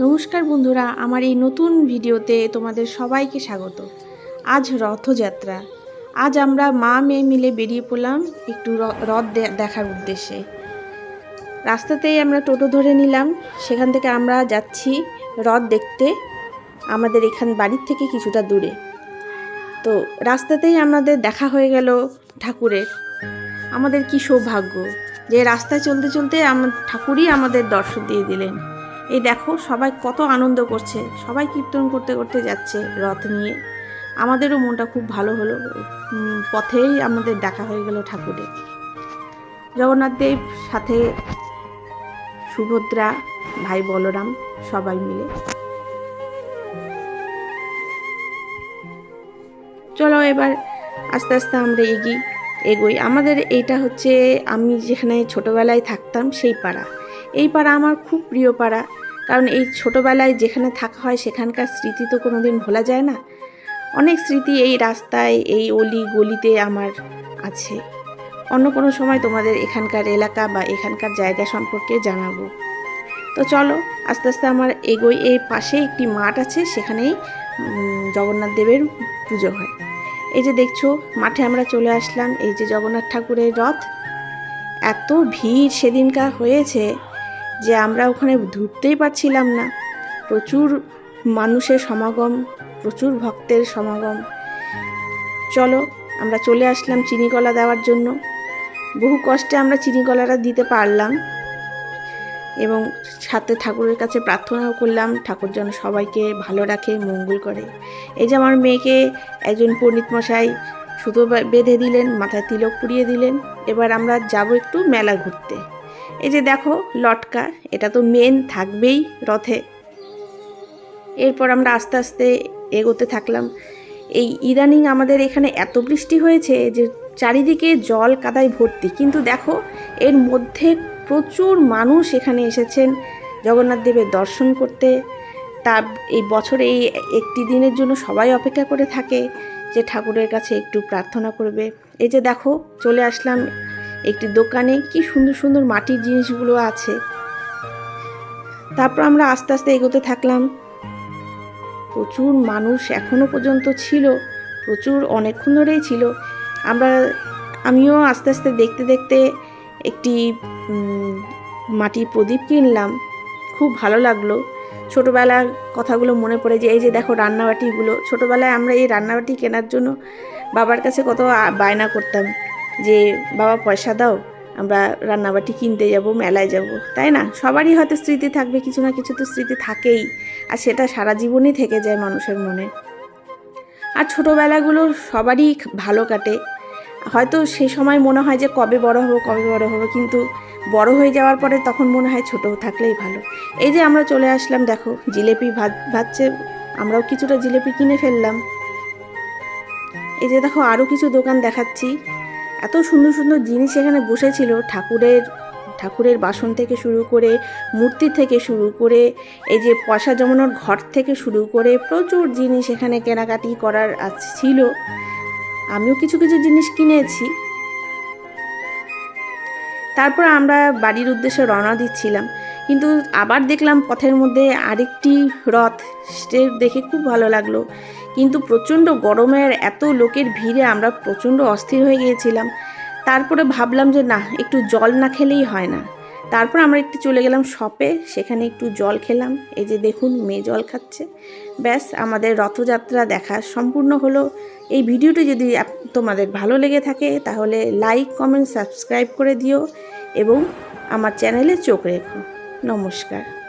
নমস্কার বন্ধুরা, আমার এই নতুন ভিডিওতে তোমাদের সবাইকে স্বাগত। আজ রথযাত্রা। আজ আমরা মা মেয়ে মিলে বেরিয়ে পড়লাম একটু রথ দেখার উদ্দেশ্যে। রাস্তাতেই আমরা টোটো ধরে নিলাম, সেখান থেকে আমরা যাচ্ছি রথ দেখতে। আমাদের এখান বাড়ির থেকে কিছুটা দূরে। তো রাস্তাতেই আমাদের দেখা হয়ে গেল ঠাকুরের। আমাদের কি সৌভাগ্য যে রাস্তায় চলতে চলতে আমার ঠাকুরই আমাদের দর্শন দিয়ে দিলেন। এই দেখো, সবাই কত আনন্দ করছে। সবাই কীর্তন করতে করতে যাচ্ছে রথ নিয়ে। আমাদেরও মনটা খুব ভালো হলো। পথেই আমাদের দেখা হয়ে গেল ঠাকুরের। জগন্নাথ দেব সাথে সুভদ্রা, ভাই বলরাম সবাই মিলে। চলো এবার আস্তে আস্তে আমরা এগিয়ে, এগোই। আমাদের এইটা হচ্ছে, আমি যেখানে ছোটোবেলায় থাকতাম সেই পাড়া। এই পাড়া আমার খুব প্রিয় পাড়া। কারণ এই ছোটোবেলায় যেখানে থাকা হয় সেখানকার স্মৃতি তো কোনো দিন ভোলা যায় না। অনেক স্মৃতি এই রাস্তায়, এই অলি গলিতে আমার আছে। অন্য কোনো সময় তোমাদের এখানকার এলাকা বা এখানকার জায়গা সম্পর্কে জানাব। তো চলো, আস্তে আস্তে আমার এগোই। এই পাশে একটি মাঠ আছে, সেখানেই জগন্নাথ দেবের পুজো হয়। এই যে দেখছ, মাঠে আমরা চলে আসলাম। এই যে জগন্নাথ ঠাকুরের রথ। এত ভিড় সেদিনকার হয়েছে। যে আমরা ওখানে ঢুকতেই পারছিলাম না। প্রচুর মানুষের সমাগম, প্রচুর ভক্তের সমাগম। চলো, আমরা চলে আসলাম চিনিকলা দেওয়ার জন্য। বহু কষ্টে আমরা চিনিকলাটা দিতে পারলাম এবং সাথে ঠাকুরের কাছে প্রার্থনাও করলাম। ঠাকুর যেন সবাইকে ভালো রাখে, মঙ্গল করে। এই যে আমার মেয়েকে একজন পণ্ডিত মশাই সুতো বেঁধে দিলেন, মাথায় তিলক পুড়িয়ে দিলেন। এবার আমরা যাব একটু মেলা ঘুরতে। এই যে দেখো, লটকা, এটা তো মেন থাকবেই রথে। এরপর আমরা আস্তে আস্তে এগোতে থাকলাম। এই ইদানিং আমাদের এখানে এত বৃষ্টি হয়েছে যে চারিদিকে জল কাদায় ভর্তি। কিন্তু দেখো, এর মধ্যে প্রচুর মানুষ এখানে এসেছেন জগন্নাথ দেবের দর্শন করতে। তা এই বছরে এই একটি দিনের জন্য সবাই অপেক্ষা করে থাকে যে ঠাকুরের কাছে একটু প্রার্থনা করবে। এই যে দেখো, চলে আসলাম একটি দোকানে কি সুন্দর সুন্দর মাটির জিনিসগুলো আছে। তারপর আমরা আস্তে আস্তে এগোতে থাকলাম। প্রচুর মানুষ এখনও পর্যন্ত ছিল, প্রচুর অনেকক্ষণ ধরেই ছিল। আমরা, আমিও আস্তে আস্তে দেখতে দেখতে একটি মাটির প্রদীপ কিনলাম। খুব ভালো লাগল। ছোটোবেলার কথাগুলো মনে পড়ে যে, এই যে দেখো রান্নাবাটিগুলো। ছোটোবেলায় আমরা এই রান্নাবাটি কেনার জন্য বাবার কাছে কত বায়না করতাম। যে, বাবা, পয়সা দাও, আমরা রান্নাবাটি কিনতে যাব, মেলায় যাব। তাই না? সবারই হয়তো স্মৃতি থাকবে, কিছু না কিছু তো স্মৃতি থাকেই। আর সেটা সারা জীবনই থেকে যায় মানুষের মনে। আর ছোটোবেলাগুলো সবারই ভালো কাটে। হয়তো সেই সময় মনে হয় যে, কবে বড় হব, কবে বড় হব? কিন্তু বড় হয়ে যাওয়ার পরে তখন মনে হয় ছোট থাকলেই ভালো। এই যে, আমরা চলে আসলাম, দেখো, জিলেপি ভাত ভাজছে আমরাও কিছুটা জিলেপি কিনে ফেললাম। এই যে, দেখো আরও কিছু দোকান দেখাচ্ছি। এত সুন্দর সুন্দর জিনিস এখানে বসেছিল। ঠাকুরের ঠাকুরের বাসন থেকে শুরু করে, মূর্তি থেকে শুরু করে, এই যে পয়সা জমানোর ঘর থেকে শুরু করে প্রচুর জিনিস এখানে কেনাকাটি করার ছিল। আমিও কিছু কিছু জিনিস কিনেছি। তারপর আমরা বাড়ির উদ্দেশ্যে রওনা দিচ্ছিলাম। কিন্তু আবার দেখলাম পথের মধ্যে আরেকটি রথ। সে দেখে খুব ভালো লাগল। কিন্তু প্রচণ্ড গরমের এত লোকের ভিড়ে আমরা প্রচণ্ড অস্থির হয়ে গিয়েছিলাম। তারপরে ভাবলাম যে না, একটু জল না খেলেই হয় না। তারপর আমরা একটু চলে গেলাম শপে, সেখানে একটু জল খেলাম। এই যে দেখুন, মেয়ে জল খাচ্ছে। ব্যাস, আমাদের রথযাত্রা দেখা সম্পূর্ণ হলো। এই ভিডিওটি যদি তোমাদের ভালো লেগে থাকে, তাহলে লাইক, কমেন্ট, সাবস্ক্রাইব করে দিও এবং আমার চ্যানেলে চোখ রেখো। নমস্কার।